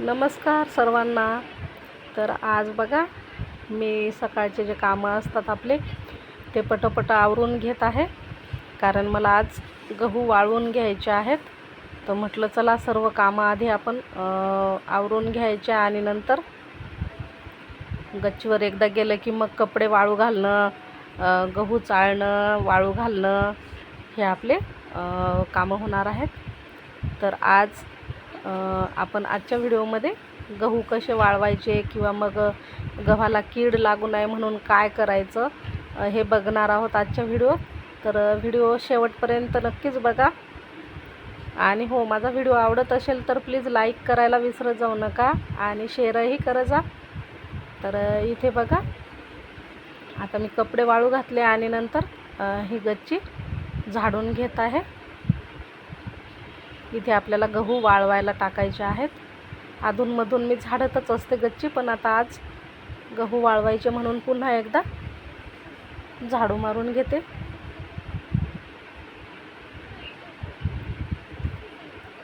नमस्कार सर्वांना. तर आज बघा मी सकाळचे जे कामं असतात आपले ते पटपट आवरून घेत आहे. कारण मला आज गहू वाळवून घ्यायचे आहेत. तर म्हटलं चला सर्व कामं आधी आपण आवरून घ्यायचे आणि नंतर गच्चीवर एकदा गेलं की मग कपडे वाळू घालणं गहू चाळणं वाळू घालणं हे आपले कामं होणार आहेत. तर आज आपण आजच्या व्हिडिओमध्ये गहू कसे वाळवायचे किंवा मग गव्हाला कीड लागू नये म्हणून काय करायचं हे बघणार आहोत आजच्या व्हिडिओत तर व्हिडिओ शेवटपर्यंत नक्कीच बघा. आणि हो माझा व्हिडिओ आवडत असेल तर प्लीज लाईक करायला विसरत जाऊ नका आणि शेअरही करत जा. तर इथे बघा. आता मी कपडे वाळू घातले आणि नंतर ही गच्ची झाडून घेत आहे. इथे आपल्याला गहू वाळवायला टाकायचे आहेत. अधूनमधून मी झाडतच असते गच्ची पण आता आज गहू वाळवायचे म्हणून पुन्हा एकदा झाडू मारून घेते.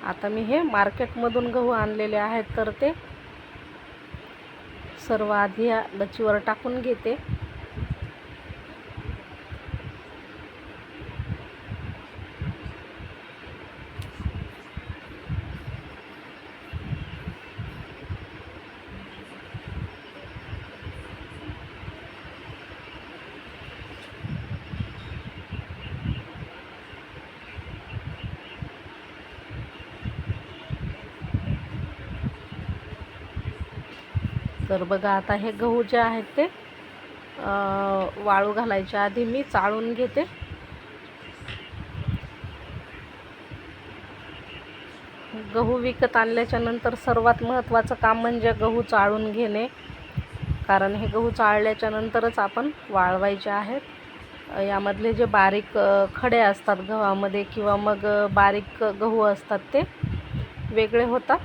आता मी हे मार्केटमधून गहू आणलेले आहेत तर ते सर्व आधी या गच्चीवर टाकून घेते. तर बघा आता हे गहू जे आहेत ते वाळू घालायच्या आधी मी चाळून घेते. गहू विकत आणल्याच्या नंतर सर्वात महत्त्वाचं काम म्हणजे गहू चाळून घेणे. कारण हे गहू चाळल्याच्या नंतरच आपण वाळवायचे आहेत. यामधले जे बारीक खडे असतात गव्हामध्ये किंवा मग बारीक गहू असतात ते वेगळे होतात.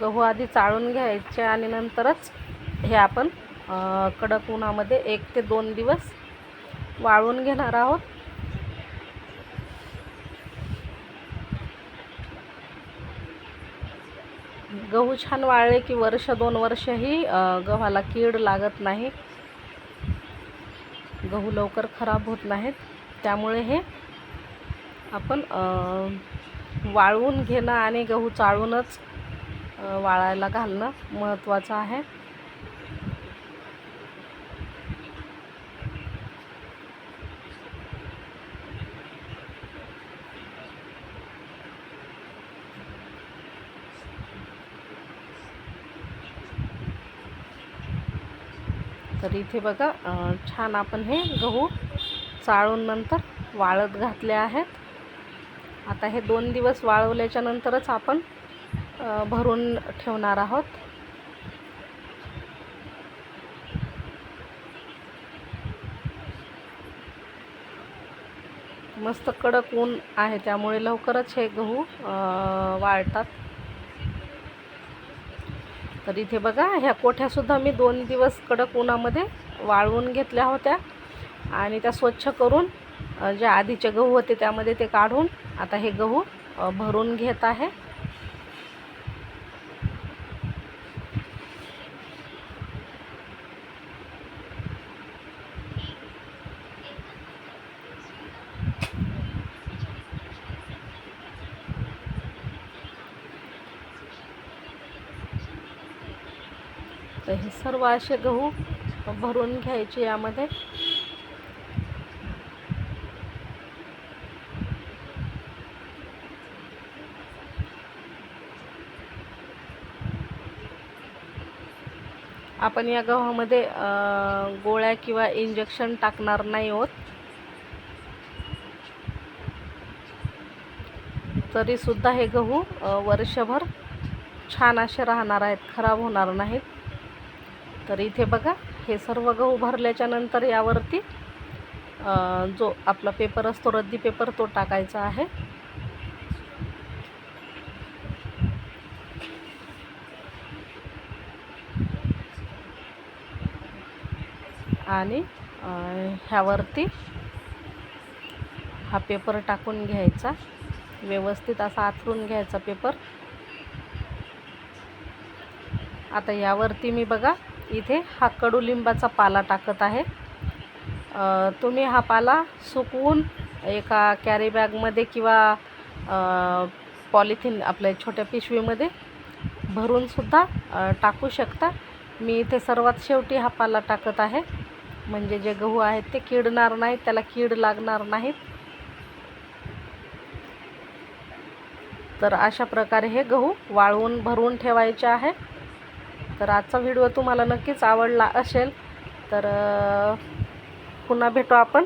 गहू हो, आधी चाळून घ्यायचे आणि नंतरच हे आपण कडक उन्हामध्ये एक ते दोन दिवस वाळून घेणार आहोत. गहू छान वाळले की वर्ष दोन वर्षही गव्हाला कीड लागत नाही. गहू लवकर खराब होत नाहीत. त्यामुळे हे आपण वाळवून घेणं आणि गहू चाळूनच वाळायला घालणं महत्त्वाचं आहे. तर इथे बघा छान आपण हे गहू चाळून नंतर वाळत घातले आहेत. आता हे दोन दिवस वाळवल्याच्या नंतरच आपण भरून ठेवणार आहोत. मस्त कडक ऊन आहे त्यामुळे लवकरच हे गहू वाळतात. तर इथे बघा ह्या कोठ्यासुद्धा मी दोन दिवस कडक उन्हामध्ये वाळवून घेतल्या होत्या. आणि त्या स्वच्छ करून जे आधीचे गहू होते त्यामध्ये ते काढून आता हे गहू भरून घेत आहे. तर हे सर्व असे गहू भरून घ्यायचे यामध्ये. आपण या गव्हामध्ये गोळ्या किंवा इंजेक्शन टाकणार नाही आहोत. तरीसुद्धा हे गहू वर्षभर छान असे राहणार आहेत खराब होणार नाहीत. तर इथे बघा हे सर्व गहू भरल्याच्या नंतर यावरती जो आपला पेपर असतो रद्दी पेपर तो टाकायचा आहे. आणि ह्यावरती हा पेपर टाकून घ्यायचा. व्यवस्थित असा आथरून घ्यायचा पेपर आता यावरती मी बघा इथे हा कडुलिंबाचा पाला टाकत आहे. तुम्ही हा पाला सुकवून एका कॅरी बॅगमध्ये किंवा पॉलिथिन आपल्या छोट्या पिशवीमध्ये भरूनसुद्धा टाकू शकता. मी इथे सर्वात शेवटी हा पाला टाकत आहे. म्हणजे जे गहू आहेत ते किडणार नाहीत त्याला कीड लागणार नाहीत. तर अशा प्रकारे हे गहू वाळवून भरून ठेवायचे आहे. तर आजचा व्हिडिओ तुम्हाला नक्कीच आवडला असेल तर पुन्हा भेटू आपण.